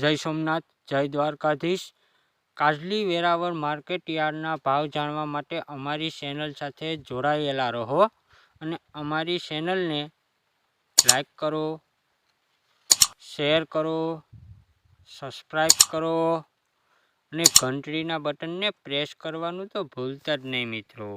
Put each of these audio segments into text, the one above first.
જય સોમનાથ, જય દ્વારકાધીશ. કાજલી વેરાવળ માર્કેટ યાર્ડના ભાવ જાણવા માટે અમારી ચેનલ સાથે જોડાયેલા રહો અને અમારી ચેનલને લાઈક કરો, શેર કરો, સબસ્ક્રાઈબ કરો અને ઘંટડીના બટનને પ્રેસ કરવાનું તો ભૂલતા જ નહીં મિત્રો.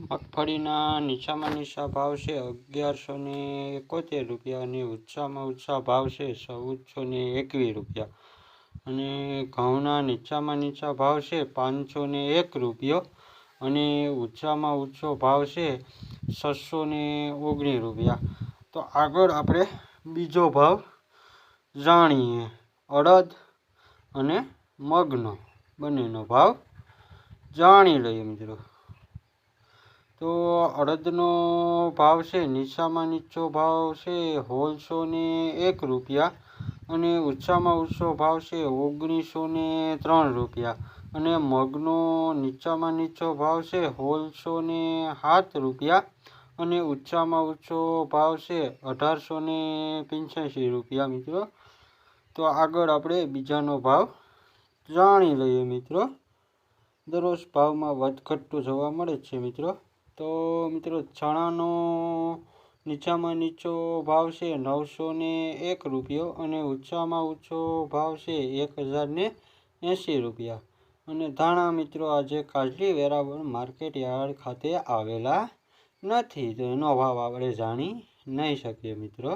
મગફળીના નીચામાં નીચા ભાવ છે, અગિયારસો ને એકોતેર રૂપિયા અને ઊંચામાં ઊંચા ભાવ છે, ચૌદસો ને એકવીસ રૂપિયા. અને ઘઉંના નીચામાં નીચા ભાવ છે, પાંચસો ને એક રૂપિયો અને ઊંચામાં ઊંચો ભાવ છે, છસો ને ઓગણીસ રૂપિયા. તો આગળ આપણે બીજો ભાવ જાણીએ. અડદ અને મગનો બંનેનો ભાવ જાણી લઈએ મિત્રો. તો અડદનો ભાવ છે, નીચામાં નીચો ભાવ છે હોલસો ને એક રૂપિયા અને ઊંચામાં ઊંચો ભાવ છે ઓગણીસો ને ત્રણ રૂપિયા અને મગનો નીચામાં નીચો ભાવ છે હોલસો ને સાત રૂપિયા અને ઊંચામાં ઊંચો ભાવ છે અઢારસો ને પંચ્યાસી રૂપિયા મિત્રો. તો આગળ આપણે બીજાનો ભાવ જાણી લઈએ મિત્રો. દરરોજ ભાવમાં વધઘટ જોવા મળે છે મિત્રો. તો મિત્રો ચણાનો નીચામાં નીચો ભાવ છે નવસો ને એક રૂપિયો અને ઊંચામાં ઊંચો ભાવ છે એક હજારને એંસી રૂપિયા. અને ધાણા મિત્રો આજે કાજલી વેરાવળ માર્કેટ યાર્ડ ખાતે આવેલા નથી. તો એનો ભાવ આપણે જાણી નહીં શકીએ મિત્રો.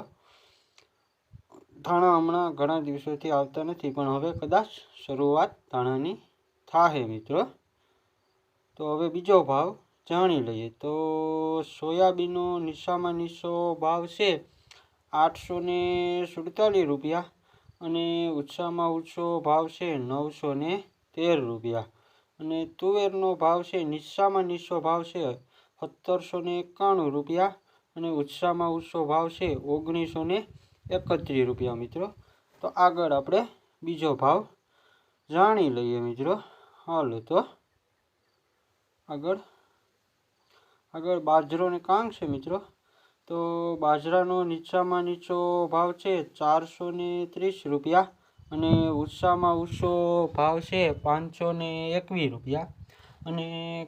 ધાણા હમણાં ઘણા દિવસોથી આવતા નથી, પણ હવે કદાચ શરૂઆત ધાણાની થાહે મિત્રો. તો હવે બીજો ભાવ જાણી લઈએ તો સોયાબીનનો નિશામાં નિશો ભાવ છે આઠસો ને સુડતાલીસ રૂપિયા અને ઓછામાં ઓછો ભાવ છે નવસો ને તેર રૂપિયા. અને તુવેરનો ભાવ છે નિશામાં નિશો ભાવ છે સત્તરસો ને એકાણું રૂપિયા અને ઓછામાં ઓછો ભાવ છે ઓગણીસો ને એકત્રીસ રૂપિયા મિત્રો. તો આગળ આપણે બીજો ભાવ જાણી લઈએ મિત્રો. હાલો તો આગળ. આગળ બાજરો ને કાંગ છે મિત્રો. તો બાજરાનો નીચામાં નીચો ભાવ છે ચારસો ને ત્રીસ રૂપિયા અને ઊંચામાં ઊંચો ભાવ છે પાંચસો ને એકવીસ રૂપિયા. અને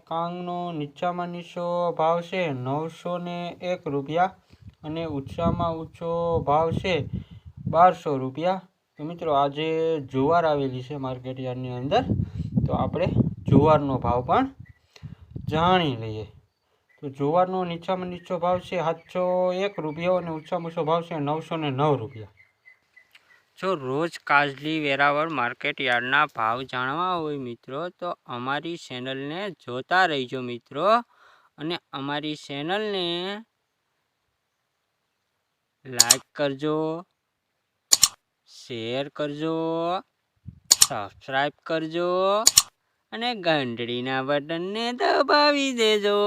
કાંગનો નીચામાં નીચો ભાવ છે નવસો ને એક રૂપિયા અને ઊંચામાં ઊંચો ભાવ છે બારસો રૂપિયા. તો મિત્રો આજે જુવાર આવેલી છે માર્કેટ યાર્ડની અંદર. તો આપણે જુવારનો ભાવ પણ જાણી લઈએ. તો જુવારનો નીચામાં નીચો ભાવ છે સાતસો એક રૂપિયો અને ઊંચામાં ઊંચો ભાવ છે નવસો ને નવ રૂપિયા. જો રોજ કાજલી વેરાવળ માર્કેટ યાર્ડના ભાવ જાણવા હોય મિત્રો, તો અમારી ચેનલને જોતા રહીજો મિત્રો. અને અમારી ચેનલને લાઈક કરજો, શેર કરજો, સબસ્ક્રાઈબ કરજો અને ઘંટડીના બટનને દબાવી દેજો.